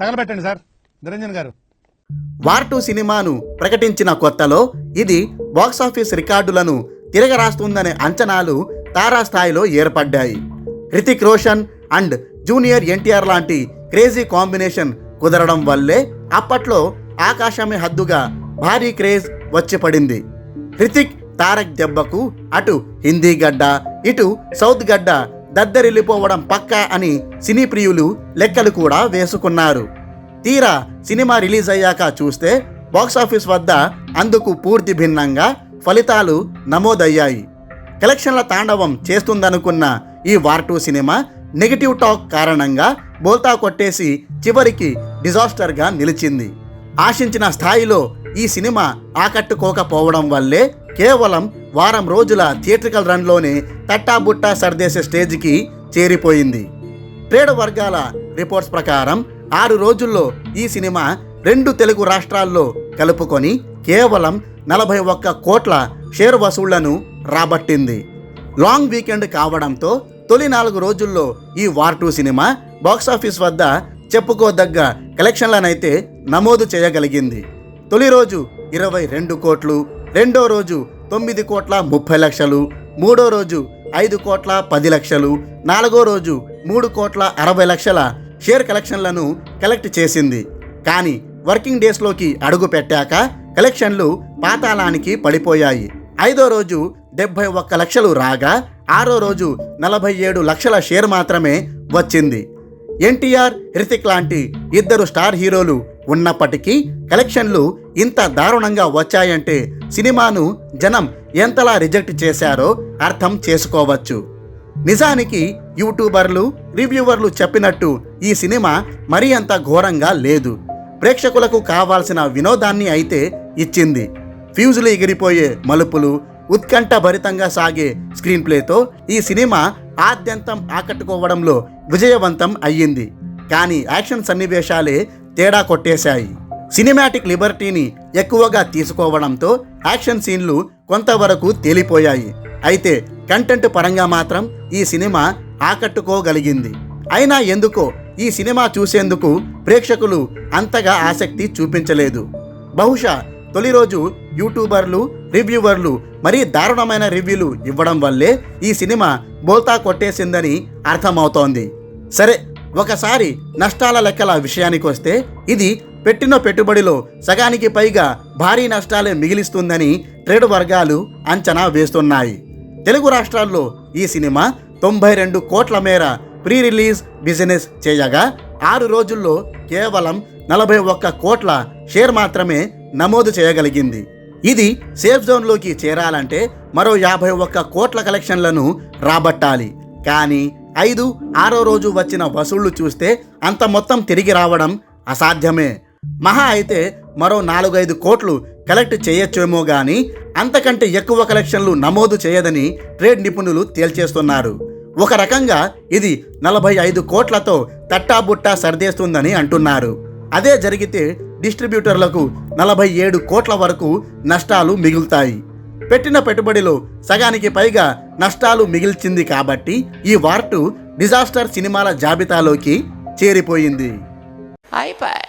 తగలబెట్టండి sir. Niranjan గారు. War two సినిమాను ప్రకటించిన కొత్తలో ఇది బాక్సాఫీస్ రికార్డులను తిరగరాస్తుందనే అంచనాలు తారాస్థాయిలో ఏర్పడ్డాయి. హృతిక్ రోషన్ అండ్ జూనియర్ ఎన్టీఆర్ లాంటి క్రేజీ కాంబినేషన్ కుదరడం వల్లే అప్పట్లో ఆకాశమే హద్దుగా భారీ క్రేజ్ వచ్చి పడింది హృతిక్ తారక్ దెబ్బకు అటు హిందీ గడ్డ ఇటు సౌత్ గడ్డ దద్దరిల్లిపోవడం పక్కా అని సినీ ప్రియులు లెక్కలు కూడా వేసుకున్నారు. తీరా సినిమా రిలీజ్ అయ్యాక చూస్తే బాక్సాఫీస్ వద్ద అందుకు పూర్తి భిన్నంగా ఫలితాలు నమోదయ్యాయి. కలెక్షన్ల తాండవం చేస్తుందనుకున్న ఈ War two cinema negative talk కారణంగా బోల్తా కొట్టేసి చివరికి డిజాస్టర్గా నిలిచింది. ఆశించిన స్థాయిలో ఈ సినిమా ఆకట్టుకోకపోవడం వల్లే కేవలం వారం రోజుల థియేట్రికల్ రన్లోనే తట్టాబుట్టా సర్దేసే స్టేజ్కి చేరిపోయింది. ట్రేడ్ వర్గాల రిపోర్ట్స్ ప్రకారం ఆరు రోజుల్లో ఈ సినిమా రెండు తెలుగు రాష్ట్రాల్లో కలుపుకొని కేవలం నలభై ఒక్క కోట్ల షేర్ వసూళ్ళను రాబట్టింది. లాంగ్ వీకెండ్ కావడంతో తొలి నాలుగు రోజుల్లో ఈ వార్ టూ సినిమా బాక్సాఫీస్ వద్ద చెప్పుకోదగ్గ కలెక్షన్లనైతే నమోదు చేయగలిగింది. తొలి రోజు ఇరవై రెండు కోట్లు రెండో రోజు తొమ్మిది కోట్ల ముప్పై లక్షలు మూడో రోజు ఐదు కోట్ల పది లక్షలు నాలుగో రోజు మూడు కోట్ల అరవై లక్షల షేర్ కలెక్షన్లను కలెక్ట్ చేసింది. కానీ వర్కింగ్ డేస్లోకి అడుగు పెట్టాక కలెక్షన్లు పాతాళానికి పడిపోయాయి. ఐదో రోజు డెబ్బై ఒక్క లక్షలు రాగా ఆరో రోజు నలభై ఏడు లక్షల షేర్ మాత్రమే వచ్చింది. ఎన్టీఆర్ హృతిక్ లాంటి ఇద్దరు స్టార్ హీరోలు ఉన్నప్పటికీ కలెక్షన్లు ఇంత దారుణంగా వచ్చాయంటే సినిమాను జనం ఎంతలా రిజెక్ట్ చేశారో అర్థం చేసుకోవచ్చు. నిజానికి యూట్యూబర్లు రివ్యూవర్లు చెప్పినట్టు ఈ సినిమా మరీ అంత ఘోరంగా లేదు. ప్రేక్షకులకు కావాల్సిన వినోదాన్ని అయితే ఇచ్చింది. ఫ్యూజులు ఎగిరిపోయే మలుపులు ఉత్కంఠ భరితంగా సాగే స్క్రీన్ ప్లేతో ఈ సినిమా ఆద్యంతం ఆకట్టుకోవడంలో విజయవంతం అయ్యింది. కానీ యాక్షన్ సన్నివేశాలే తేడా కొట్టేశాయి. సినిమాటిక్ లిబర్టీని ఎక్కువగా తీసుకోవడంతో యాక్షన్ సీన్లు కొంతవరకు తేలిపోయాయి. అయితే కంటెంట్ పరంగా మాత్రం ఈ సినిమా ఆకట్టుకోగలిగింది. అయినా ఎందుకో ఈ సినిమా చూసేందుకు ప్రేక్షకులు అంతగా ఆసక్తి చూపించలేదు. బహుశా తొలి రోజు యూట్యూబర్లు రివ్యూవర్లు మరీ దారుణమైన రివ్యూలు ఇవ్వడం వల్లే ఈ సినిమా బోల్తా కొట్టేసిందని అర్థమవుతోంది. సరే ఒకసారి నష్టాల లెక్కల విషయానికి వస్తే ఇది పెట్టిన పెట్టుబడిలో సగానికి పైగా భారీ నష్టాలే మిగిలిస్తుందని ట్రేడ్ వర్గాలు అంచనా వేస్తున్నాయి. తెలుగు రాష్ట్రాల్లో ఈ సినిమా తొంభై రెండు కోట్ల మేర ప్రీ రిలీజ్ బిజినెస్ చేయగా ఆరు రోజుల్లో కేవలం నలభై ఒక్క కోట్ల షేర్ మాత్రమే నమోదు చేయగలిగింది. ఇది సేఫ్ జోన్లోకి చేరాలంటే మరో యాభై ఒక్క కోట్ల కలెక్షన్లను రాబట్టాలి. కానీ ఐదు ఆరో రోజు వచ్చిన వసూళ్ళు చూస్తే అంత మొత్తం తిరిగి రావడం అసాధ్యమే. మహా అయితే మరో నాలుగైదు కోట్లు కలెక్ట్ చేయొచ్చేమో కానీ అంతకంటే ఎక్కువ కలెక్షన్లు నమోదు చేయదని ట్రేడ్ నిపుణులు తేల్చేస్తున్నారు. ఒక రకంగా ఇది నలభై ఐదు కోట్లతో తట్టాబుట్టా సర్దేస్తుందని అంటున్నారు. అదే జరిగితే డిస్ట్రిబ్యూటర్లకు నలభై ఏడు కోట్ల వరకు నష్టాలు మిగులుతాయి. పెట్టిన పెట్టుబడిలో సగానికి పైగా నష్టాలు మిగిల్చింది కాబట్టి ఈ వార్టు డిజాస్టర్ సినిమాల జాబితాలోకి చేరిపోయింది. అయిపోయి